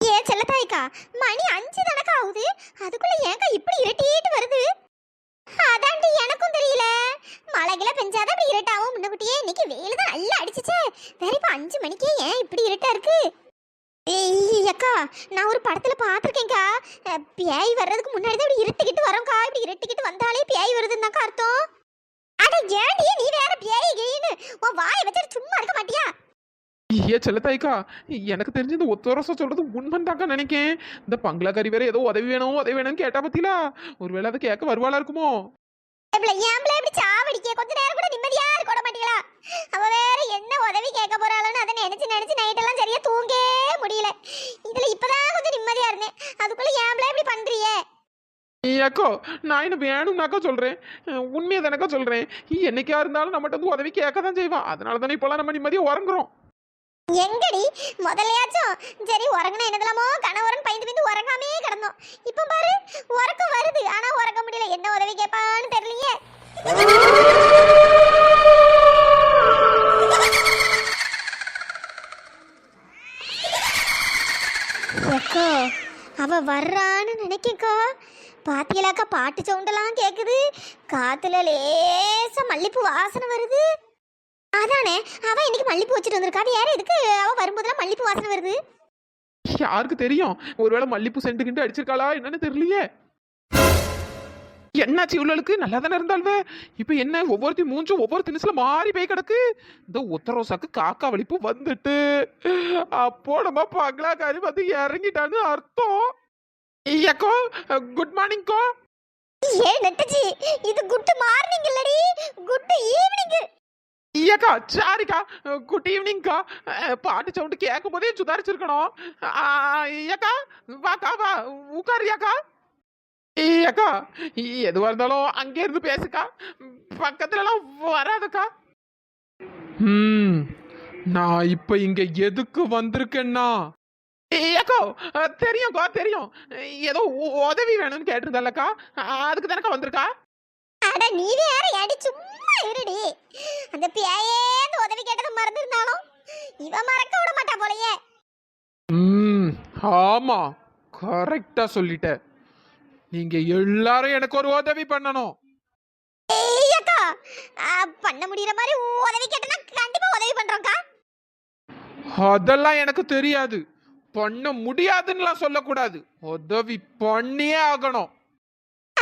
ஏ செல்லத்தாய்க்கா மணி அஞ்சு தானக்கா ஆகுது அதுக்குள்ள ஏன்க்கா இப்படி இருட்டிட்டு வருது அதாண்டி எனக்கும் தெரியல மழைகில பெஞ்சாத அப்படி இருட்டாவும் முன்னகுட்டியே இன்னைக்கு வெயில் தான் நல்லா அடிச்சுச்சே வேற இப்ப அஞ்சு மணிக்கே ஏன் இப்படி இருட்டா இருக்கு அக்கா நான் ஒரு படத்துல பாத்திருக்கேன்க்கா அஹ், பேய் வர்றதுக்கு முன்னாடி தான் இப்படி இருட்டிக்கிட்டு வரோம்க்கா இப்படி இருட்டிக்கிட்டு வந்தாலே பேய் வருதுன்னாக்கா அர்த்தம் அட ஏன்டி நீ வேற பேய் கெயின்னு உன் வாயை வச்சுட்டு சும்மா இருக்க மாட்டியா? ஏ செல்லத்தாய்க்கா எனக்கு தெரிஞ்சு இந்த ஒத்த வருஷம் சொல்றது உண்மைதாக்கா நினைக்கேன். இந்த பங்களாக்காரி வேற ஏதோ உதவி வேணும் உதவி வேணும்னு கேட்டா பத்திலா? ஒருவேளை அதை கேட்க வருவாளா இருக்குமோ? ஏன்ப்ல இப்படி சாவடிக்க கொஞ்ச நேரம் கூட நிம்மதியா இருக்க மாட்டீங்களா? அவ வேற என்ன உதவி கேட்க போறாளோன்னு அதை நினைச்சு நினைச்சு நைட் எல்லாம் சரியா தூங்கவே முடியல இதுல இப்பதான் கொஞ்சம் நிம்மதியா இருந்தேன் அதுக்குள்ள ஏன்ப்ல இப்படி பண்றியே ஏக்கோ நான் என்ன வேணும்னாக்கா சொல்கிறேன் உண்மையை தானக்கா சொல்கிறேன் என்னைக்கா இருந்தாலும் நம்மகிட்ட வந்து உதவி கேட்க தான் செய்வான் அதனால தானே இப்போலாம் நம்ம நிம்மதியாக உறங்குறோம். எங்கடி? முதல்லையாச்சும் சரி உறங்கின என்னதெல்லாமோ கணவரன் பயந்து பயந்து உறங்காமே கிடந்தோம். இப்போ பாரு உறக்கம் வருது. ஆனால் உறக்க முடியல. என்ன உதவி கேட்பான்னு தெரியலையே. அவ வர்றான்னு நினைக்கக்கா. பாத்தியலாக்கா பாட்டு சவுண்டெல்லாம் கேக்குது. காத்துல லேசா மல்லிப்பூ வாசனை வருது. அதானே அவ இன்னைக்கு மல்லிப்பூ வச்சுட்டு வந்திருக்கா. அது யாரு எதுக்கு அவ வரும்போதெல்லாம் மல்லிப்பூ வாசனை வருது? யாருக்கு தெரியும்? ஒருவேளை மல்லிப்பூ செண்டு கிண்டு அடிச்சிருக்காளா என்னன்னு தெரியலையே. என்னாச்சு இவ்வளவுக்கு நல்லா தானே இருந்தாள்வே? இப்ப என்ன ஒவ்வொருத்தி மூஞ்சும் ஒவ்வொரு திணிசுல மாறி போய் கிடக்கு? இந்த உத்தரோசாக்கு காக்கா வலிப்பு வந்துட்டு. அப்போ நம்ம பங்களாக்காரி வந்து இறங்கிட்டான்னு அர்த்தம். ஐயாக்கோ குட் மார்னிங் கோ. ஏ நெட்டச்சி இது குட் மார்னிங் இல்லடி. குட் ஈவினிங் ஐயாக்கா சாரிக்கா குட் ஈவினிங்க்கா பாட்டு சவுண்டு கேட்கும் போதே சுதாரிச்சிருக்கணும் ஐயாக்கா வாக்கா வா உட்காரியாக்கா ஐயாக்கா எதுவா இருந்தாலும் அங்கே இருந்து பேசுக்கா பக்கத்துலலாம் வராதக்கா ம் நான் இப்ப இங்க எதுக்கு வந்திருக்கேன்னா? ஏக்கோ தெரியும்க்கா தெரியும். ஏதோ உதவி வேணும்னு கேட்டிருந்தல்லக்கா. அதுக்கு தானக்கா வந்திருக்கா? அட நீ வேற ஏடி சும்மா இருடி. அந்த பேயே அந்த உதவி கேட்டதை மறந்துருந்தாலும் இவ மறக்க விட மாட்டா போலயே. ம் ஆமா கரெக்டா சொல்லிட்ட. நீங்க எல்லாரும் எனக்கு ஒரு உதவி பண்ணணும். ஆ, பண்ண முடியற மாதிரி உதவி கேட்டனா கண்டிப்பா உதவி பண்றோம்க்கா. அதெல்லாம் எனக்கு தெரியாது. பண்ண முடியாதுன்னுலாம் சொல்லக்கூடாது. உதவி பண்ணியே ஆகணும்.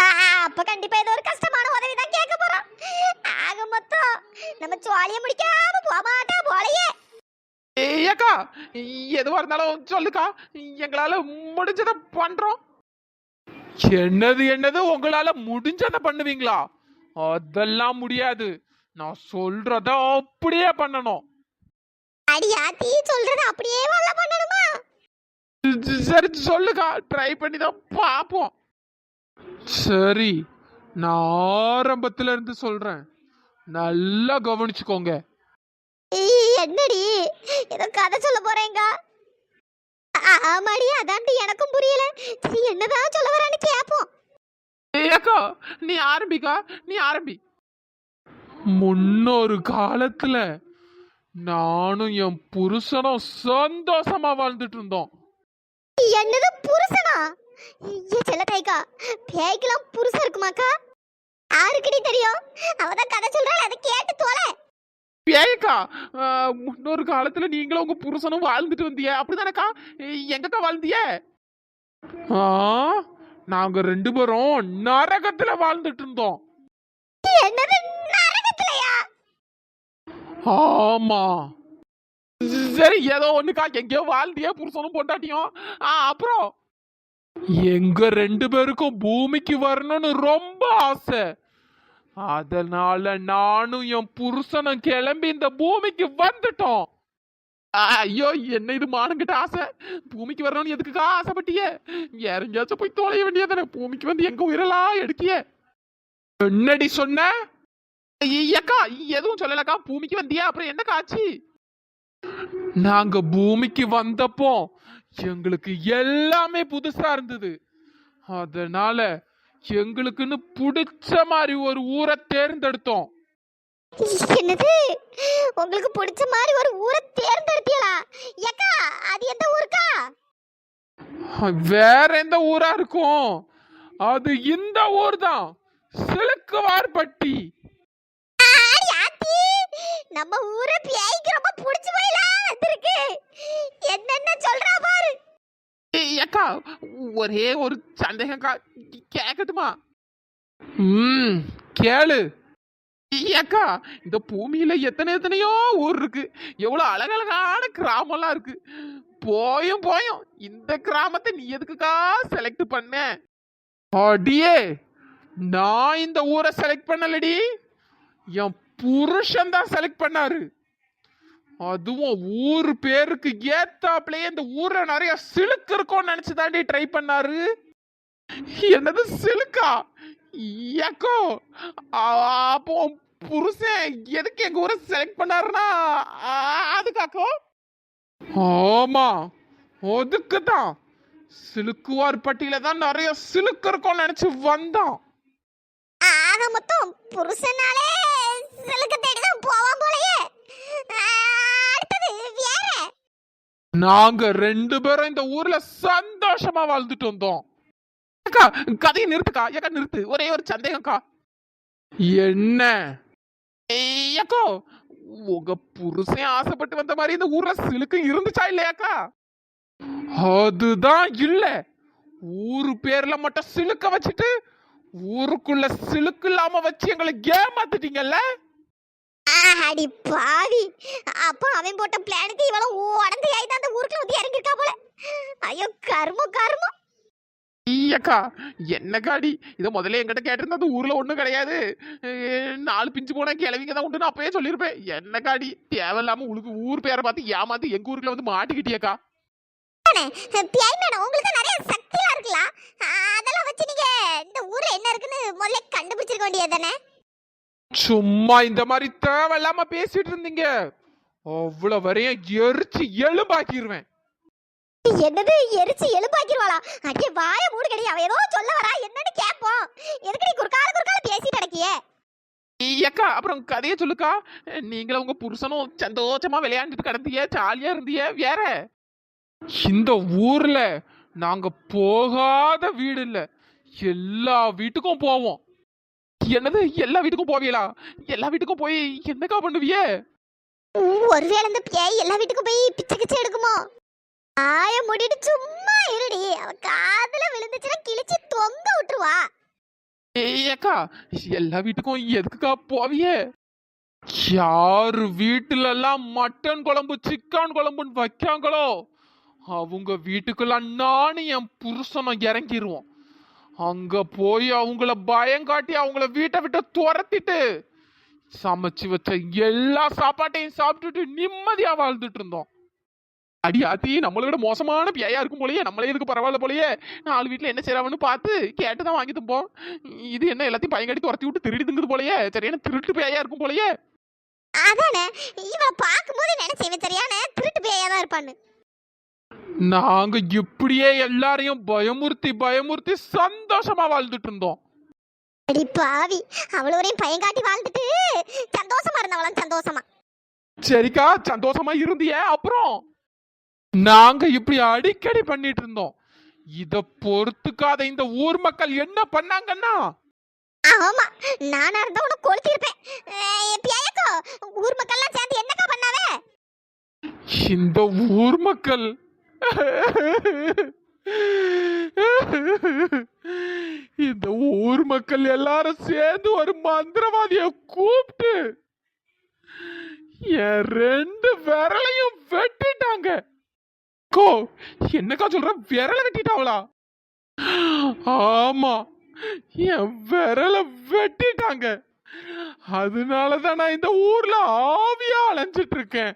ஆ, அப்ப கண்டிப்பா ஏதோ ஒரு கஷ்டமான உதவி தான் கேட்க போறோம். ஆக மொத்தம் நம்ம சுவாலிய முடிக்காம போக மாட்டா போலயே. ஏக்கா எதுவா இருந்தாலும் சொல்லுக்கா எங்களால முடிஞ்சதை பண்றோம். என்னது என்னது உங்களால முடிஞ்சதை பண்ணுவீங்களா? அதெல்லாம் முடியாது. நான் சொல்றத அப்படியே பண்ணணும். அடியாத்தி சொல்றது அப்படியே பண்ணணுமா. சரி சொல்லுக்கா. ட்ரை பண்ணி தான் பார்ப்போம் சரி நான் ஆரம்பத்துல இருந்து சொல்றேன். நல்லா கவனிச்சுக்கோங்க. என்னடி? ஏதோ கதை சொல்ல போறேங்க. ஆமாடி அதான்டி எனக்கும் புரியல. சரி என்னதான் சொல்ல வரான்னு கேப்போம். ஏக்கா நீ ஆரம்பிக்கா நீ ஆரம்பி. முன்னொரு காலத்துல நானும் என் புருஷனும் சந்தோஷமா வாழ்ந்துட்டு இருந்தோம். என்னது புருஷனா? ஏ செல்ல தாய்க்கா பேய்க்கெல்லாம் புருஷன் இருக்குமாக்கா? யாருக்குடி தெரியும்? அவதான் கதை சொல்றாள் அதை கேட்டு தோலை. ஏக்கா முன்னொரு காலத்துல நீங்களும் உங்க புருஷனும் வாழ்ந்துட்டு வந்திய அப்படிதானக்கா? எங்கக்கா வாழ்ந்திய? நாங்க ரெண்டு பேரும் நரகத்துல வாழ்ந்துட்டு இருந்தோம். என்னது நரகத்திலையா? ஆமா. சரி ஏதோ ஒண்ணுக்கா எங்கேயோ வாழ்ந்தியே புருஷனும் பொண்டாட்டியும். ஆ, அப்புறம்? எங்க ரெண்டு பேருக்கும் பூமிக்கு வரணும்னு ரொம்ப ஆசை. அதனால நானும் என் புருஷனும் கிளம்பி இந்த பூமிக்கு வந்துட்டோம். ஐயோ என்ன இது மானுங்கிட்ட ஆசை? பூமிக்கு வரணும்னு எதுக்குக்கா ஆசைப்பட்டியே? வேற எங்கேயாச்சும் போய் தொலைய வேண்டியதானே பூமிக்கு வந்து எங்க உயிரலா எடுக்கிய? என்னடி சொன்ன? ஐயக்கா எதுவும் சொல்லலக்கா. பூமிக்கு வந்தியா? அப்புறம் என்னக்கா ஆச்சு? நாங்க பூமிக்கு வந்தப்போ எங்களுக்கு எல்லாமே புதுசா இருந்தது. அதனால எங்களுக்குன்னு பிடிச்ச மாதிரி ஒரு ஊரை தேர்ந்தெடுத்தோம். என்னது? உங்களுக்கு பிடிச்ச மாதிரி ஒரு ஊரை தேர்ந்தெடுத்தீங்களா? ஏக்கா அது எந்த ஊருக்கா? வேற எந்த ஊரா இருக்கும்? அது இந்த ஊர் தான் சிலுக்குவார்பட்டி நம்ம ஊரை பேய்க்கு ரொம்ப பிடிச்சு போயலாம் வந்திருக்கு என்னென்ன சொல்றா பாரு ஏய், அக்கா ஒரே ஒரு சந்தேகம்க்கா கேட்கட்டுமா ம் கேளு. ஏய், அக்கா இந்த பூமியில எத்தனை எத்தனையோ ஊர் இருக்கு. எவ்வளோ அழகழகான கிராமம்லாம் இருக்கு. போயும் போயும். இந்த கிராமத்தை நீ எதுக்குக்கா செலக்ட் பண்ண? அடியே நான் இந்த ஊரை செலக்ட் பண்ணலடி. என் புருஷன் தான் செலக்ட் பண்ணாரு. அதுவும் ஊர் பேருக்கு ஏத்தாப்லயே இந்த ஊர்ல நிறைய சிலுக்கு இருக்கும்னு நினைச்சு தாண்டி ட்ரை பண்ணாரு. என்னது சிலுக்கா? ஏக்கோ அப்போ புருஷன் எதுக்கு எங்க ஊரை செலக்ட் பண்ணாருன்னா அதுக்காக்கோ? ஆமா அதுக்கு தான் சிலுக்குவார் பட்டியல தான் நிறைய சிலுக்கு இருக்கும்னு நினைச்சு வந்தான். ஆக மொத்தம் புருஷனாலே சிலுக்க தேடி தான் போவான் போலயே ஆ, அடுத்தது வேற நாங்க ரெண்டு பேரும் இந்த ஊர்ல சந்தோஷமா வாழ்ந்துட்டு வந்தோம். அக்கா கதையை நிறுத்துக்கா. ஏக்கா நிறுத்து. ஒரே ஒரு சந்தேகம்க்கா என்ன? ஏய், உங்க புருஷன் ஆசைப்பட்டு வந்த மாதிரி இந்த ஊர்ல சிலுக்கு இருந்துச்சா இல்லையாக்கா அதுதான் இல்ல. ஊரு பேர்ல மட்டும் சிலுக்க வச்சுட்டு ஊருக்குள்ள சிலுக்கு இல்லாம வச்சு எங்களை ஏமாத்திட்டீங்கல்ல? அடி பாவி. அப்ப அவன் போட்ட பிளானுக்கு இவளும் உடந்து ஆயிதான் அந்த ஊருக்குள்ள வந்து இறங்கிருக்கா போல. ஐயோ கர்மம் கர்மம். ஈயக்கா என்ன காடி இதை முதல்ல என்கிட்ட கேட்டிருந்தா அந்த ஊர்ல ஒண்ணும் கிடையாது. நாலு பிஞ்சு போன கிழவிங்க தான் உண்டுன்னு அப்பயே சொல்லியிருப்பேன். என்ன காடி தேவையில்லாம உங்களுக்கு ஊர் பேரை பார்த்து ஏமாத்தி எங்க ஊருக்குள்ள வந்து மாட்டிக்கிட்டியக்கா? பியாய் மேடம் உங்களுக்கு நிறைய சக்திலாம் இருக்குல்ல? அதெல்லாம் வச்சு நீங்க இந்த ஊர்ல என்ன இருக்குன்னு முதல்ல கண்டுபிடிச்சிருக்க வேண்டியது தானே? சும்மா இந்த மாதிரி தேவையில்லாம பேசிட்டு இருந்தீங்க. அவ்வளவு வரையும் எரிச்சு எலும்பாக்கிடுவேன் என்னது? எரிச்சு எலும்பாக்கிடுவாளா அடியே வாய மூடு கடி அவ ஏதோ சொல்ல வரா என்னன்னு கேப்போம் எதுக்கு நீ குறுக்கால குறுக்கால பேசிட்டு நடக்கியே ஏக்கா அப்புறம் கதையை சொல்லுக்கா. நீங்களும் உங்க புருஷனும் சந்தோஷமா விளையாண்டுட்டு கிடந்தீங்க. ஜாலியா இருந்தீங்க. வேற. இந்த ஊர்ல நாங்க போகாத வீடு இல்ல. எல்லா வீட்டுக்கும் போவோம். என்னது? எல்லா வீட்டுக்கும் போவீங்களா? எல்லா வீட்டுக்கும் போய் என்னக்கா பண்ணுவியே? ஒருவேளை இந்த பேய் எல்லா வீட்டுக்கும் போய் பிச்சை கிச்சை எடுக்குமோ? ஆய மூடிட்டு சும்மா இருடி. அவ காதுல விழுந்துச்சுன்னா கிழிச்சு தொங்க விட்டுருவா. ஏக்கா எல்லா வீட்டுக்கும் எதுக்குக்கா போவியே? யாரு வீட்டுல எல்லாம் மட்டன் குழம்பு சிக்கன் குழம்புன்னு வைக்காங்களோ அவங்க வீட்டுக்கெல்லாம் நானும் என் புருஷனும் இறங்கிருவோம். அங்க போய் அவங்கள பயம் காட்டி அவங்கள வீட்டை விட்டு துரத்திட்டு சமைச்சு வச்ச எல்லா சாப்பாட்டையும் சாப்பிட்டுட்டு நிம்மதியா வாழ்ந்துட்டு இருந்தோம். அடி அதி நம்மளை விட மோசமான பியாயா இருக்கும் போலயே நம்மளே இதுக்கு பரவாயில்ல போலயே? நாலு வீட்டுல என்ன செய்றாங்கன்னு பார்த்து கேட்டு தான் வாங்கி தும்போம் இது என்ன எல்லாத்தையும் பயங்கடி துரத்தி விட்டு திருடி திங்குது போலயே சரியான திருட்டு பியாயா இருக்கும் போலயே? அதானே இவளை பார்க்கும்போது நினைச்சேன் சரியான திருட்டு பேயா தான் இருப்பான்னு. நாங்க இப்படியே எல்லாரையும் பயமுறுத்தி பயமுறுத்தி சந்தோஷமா வாழ்ந்துட்டு இருந்தோம் அடி பாவி அவ்வளோரையும் பையன் காட்டி வாழ்ந்துட்டு சந்தோஷமா இருந்தவளாம் சந்தோஷமா. சரிக்கா சந்தோஷமா இருந்தியே அப்புறம்? நாங்க இப்படி அடிக்கடி பண்ணிட்டு இருந்தோம் இத பொறுத்துக்காத இந்த ஊர் மக்கள் என்ன பண்ணாங்கன்னா? ஆமா நானா இருந்தா உனக்கு கொளுத்திருப்பேன் பியாயக்கோ ஊர் மக்கள்லாம் சேர்ந்து என்னக்கா பண்ணாவே? இந்த ஊர் மக்கள் இந்த ஊர் மக்கள் எல்லாரும் சேர்ந்து ஒரு மந்திரவாதிய கூப்பிட்டு என் ரெண்டு விரலையும் வெட்டிட்டாங்க. கோ என்னக்கா சொல்ற? விரலை வெட்டிட்டாங்களா ஆமா என் விரலை வெட்டிட்டாங்க. அதனாலதான் நான் இந்த ஊர்ல ஆவியா அலைஞ்சிட்டு இருக்கேன்.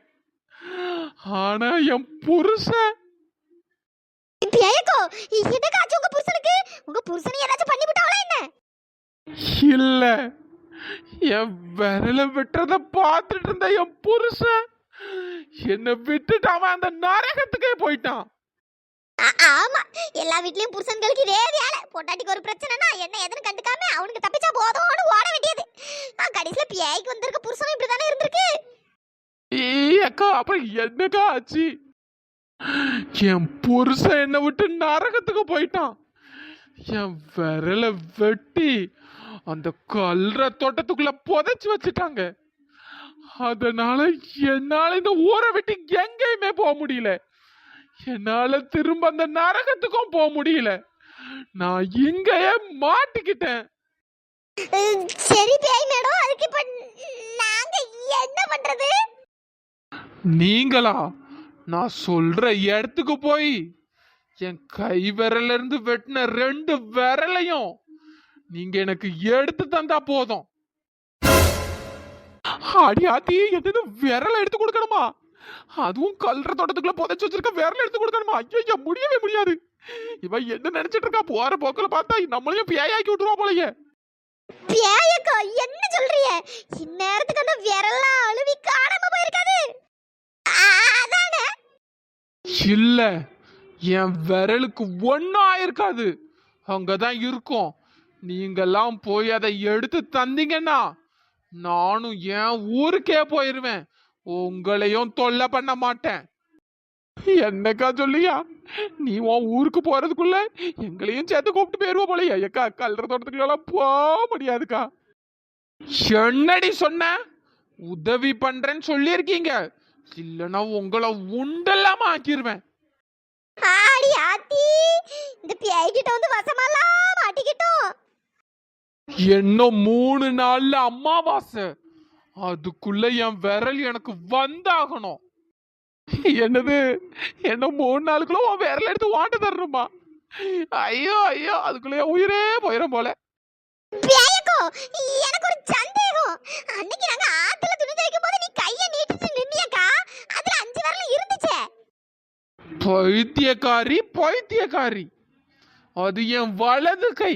ஆனா என் புருஷன் பியாயக்கோ என்னக்கா ஆச்சு உங்க புருஷனுக்கு? உங்க புருஷனை ஏதாச்சும் பண்ணி விட்டாவளா என்ன? இல்ல. என் விரல விட்டுறத பார்த்துட்டு இருந்த என் புருஷன் என்னை விட்டுட்டு அவன் அந்த நரகத்துக்கே போயிட்டான். ஆமா. எல்லா வீட்லயும் புருஷன்களுக்கு இதே வேலை. பொண்டாட்டிக்கு ஒரு பிரச்சனைனா என்ன எதுன்னு கண்டுக்காம அவனுக்கு தப்பிச்சா போதும்னு ஓட வேண்டியது. கடைசியில பியாய்க்கு வந்திருக்க புருஷனும் இப்படிதானே இருந்திருக்கு? ஏய் அக்கா அப்புறம் என்னக்கா ஆச்சு? என் புருஷன் என்னை விட்டு நரகத்துக்கு போயிட்டான். என் விரலை வெட்டி அந்த கல்ற தோட்டத்துக்குள்ள புதைச்சு வச்சுட்டாங்க. அதனால என்னால இந்த ஊரை விட்டு எங்கேயுமே போக முடியல. என்னால திரும்ப அந்த நரகத்துக்கும் போக முடியல. நான் இங்கேயே மாட்டிக்கிட்டேன். சரி பியாய் மேடம் அதுக்கு இப்ப நாங்க என்ன பண்றது? நீங்களா? நான் சொல்ற இடத்துக்கு போய் என் கை விரல இருந்து வெட்டின ரெண்டு விரலையும் நீங்க எனக்கு எடுத்து தந்தா போதும். அடி ஆத்தி என்னது? விரலை எடுத்து கொடுக்கணுமா? அதுவும் கல்ற தோட்டத்துக்குள்ள புதைச்சு வச்சிருக்க விரல எடுத்து கொடுக்கணுமா? ஐயோ முடியவே முடியாது. இவன் என்ன நினைச்சிட்டு இருக்கா? போற போக்குல பார்த்தா நம்மளையும் பேயாக்கி விட்டுருவா போலயே. பியாயக்கா என்ன சொல்றீங்க? இந்நேரத்துக்கு அந்த விரல்லாம் அழுவி காணாம போயிருக்காது. இல்ல என் விரலுக்கு ஒன்றும் ஆயிருக்காது அங்கதான் இருக்கும். நீங்கெல்லாம் போய் அதை எடுத்து தந்தீங்கன்னா நானும் என் ஊருக்கே போயிருவேன். உங்களையும் தொல்லை பண்ண மாட்டேன். என்னக்கா சொல்லியா? நீ உன் ஊருக்கு போறதுக்குள்ள எங்களையும் சேர்த்து கூப்பிட்டு போயிருவோம் போலயே. ஏக்கா கல்ற தோட்டத்துக்குலாம் போக முடியாதுக்கா. என்னடி சொன்ன? உதவி பண்றேன்னு சொல்லியிருக்கீங்க. இல்லைன்னா உங்களை உண்டெல்லாம ஆக்கிருவேன் ஆடி ஆத்தி இந்த பியாய்கிட்ட வந்து வசமெல்லாம் மாட்டிக்கிட்டோம். இன்னும் மூணு நாள்ல அமாவாசை அதுக்குள்ள என் விரல் எனக்கு வந்தாகணும். என்னது? என்ன மூணு நாளுக்குள்ள உன் விரல் எடுத்து வாண்டு தரணுமா? ஐயோ ஐயோ அதுக்குள்ள என் உயிரே போயிடும் போல. எனக்கு ஒரு சந்தேகம். அன்னைக்கு நாங்க ஆத்துல துணி துவைக்கும் போது நீ கைய நீட்டிட்டு நின்னியக்கா அதுல அஞ்சு விரல் இருந்துச்சே பைத்தியக்காரி பைத்தியக்காரி. அது என் வலது கை.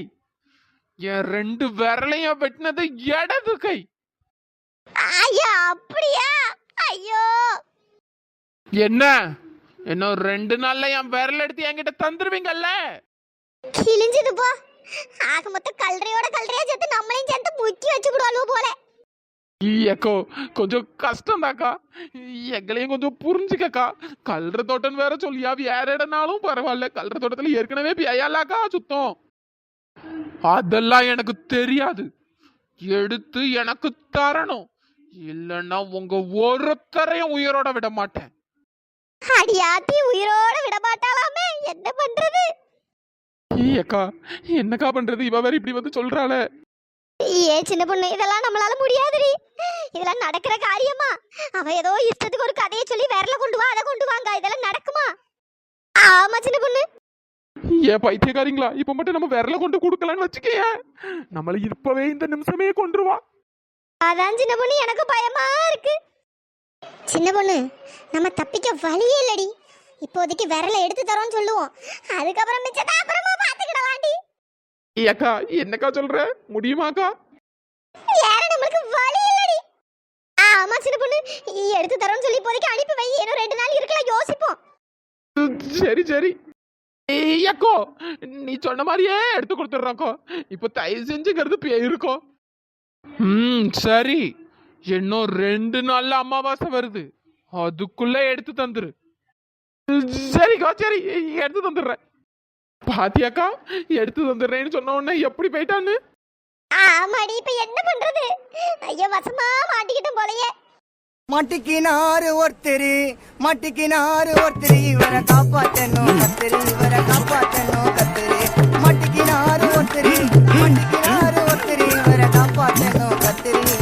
என் ரெண்டு விரலையும் வெட்டினது இடது கை. ஐயா அப்படியா? ஐயோ. என்ன? இன்னும் ரெண்டு நாள்ல என் விரல் எடுத்து என்கிட்ட தந்துருவீங்கல்ல? கிழிஞ்சது போ. ஆக மொத்தம் கல்றையோட கல்றையா சேர்த்து நம்மளையும் சேர்த்து முக்கி வச்சுக்கிடுவாளோ போல. ஏக்கோ கொஞ்சம் கஷ்டம்தாக்கா எங்களையும் கொஞ்சம் புரிஞ்சுக்கக்கா. கல்ற தோட்டம் வேற சொல்லியா? வேற இடம்னாலும் பரவாயில்ல. கல்ற தோட்டத்துல ஏற்கனவே பியாலாக்கா சுத்தம். அதெல்லாம் எனக்கு தெரியாது. எடுத்து எனக்கு தரணும். இல்லைன்னா உங்க ஒருத்தரையும் உயிரோட விட மாட்டேன். அடியாத்தி உயிரோட விட மாட்டாளாமே? என்ன பண்றது? ஏக்கா என்னக்கா பண்றது? இவ வேற இப்படி வந்து சொல்றாளே. ஏ சின்ன பொண்ணு இதெல்லாம் நம்மளால முடியாதுடி. இதெல்லாம் நடக்கிற காரியமா? அவ ஏதோ இஷ்டத்துக்கு ஒரு கதையை சொல்லி விரல கொண்டு வா அதை கொண்டு வாங்க இதெல்லாம் நடக்குமா? ஆமா சின்ன பொண்ணு. ஏன் பைத்தியக்காரிங்களா இப்ப மட்டும் நம்ம விரல கொண்டு கொடுக்கலன்னு வச்சுக்கேன் நம்மள இப்பவே இந்த நிமிஷமே கொண்டுருவா அதான் சின்ன பொண்ணு எனக்கு பயமா இருக்கு. சின்ன பொண்ணு நம்ம தப்பிக்க வழியே இல்லடி. இப்போதைக்கு விரல எடுத்து தரோம்னு சொல்லுவோம். அதுக்கப்புறம் பாத்துக்கிடலாண்டி ஏக்கா என்னக்கா சொல்ற? முடியுமாக்கா? வேற நம்மளுக்கு வழி இல்லடி. ஆமா சின்ன பொண்ணு. எடுத்து தரோம்னு சொல்லி இப்போதைக்கு அனுப்பி வை. இன்னும் ரெண்டு நாள் இருக்கலாம் யோசிப்போம். சரி சரி. ஏய், அக்கோ நீ சொன்ன மாதிரியே எடுத்து கொடுத்துட்றோக்கோ இப்போ தயவு செஞ்சுக்கிறது பேருக்கோ ம் சரி. இன்னும் ரெண்டு நாள்ல அமாவாசை வருது. அதுக்குள்ள எடுத்து தந்துரு. சரிக்கா சரி. எடுத்து தந்துடுறேன். பாத்தியாக்கா எடுத்து வந்துடுறேன்னு சொன்ன உடனே எப்படி போயிட்டான்னு? ஆமாடி இப்ப என்ன பண்றது? ஐயோ வசமா மாட்டிக்கிட்டோம் போலயே. மட்டிக்கினாரு ஒருத்தரு மட்டிக்கினாரு ஒருத்தரு இவரை காப்பாத்தணும் கத்தரு இவரை காப்பாத்தணும் கத்தரு. மட்டிக்கினாரு ஒருத்தரு மட்டிக்கினாரு ஒருத்தரு இவரை காப்பாத்தணும் கத்தரு.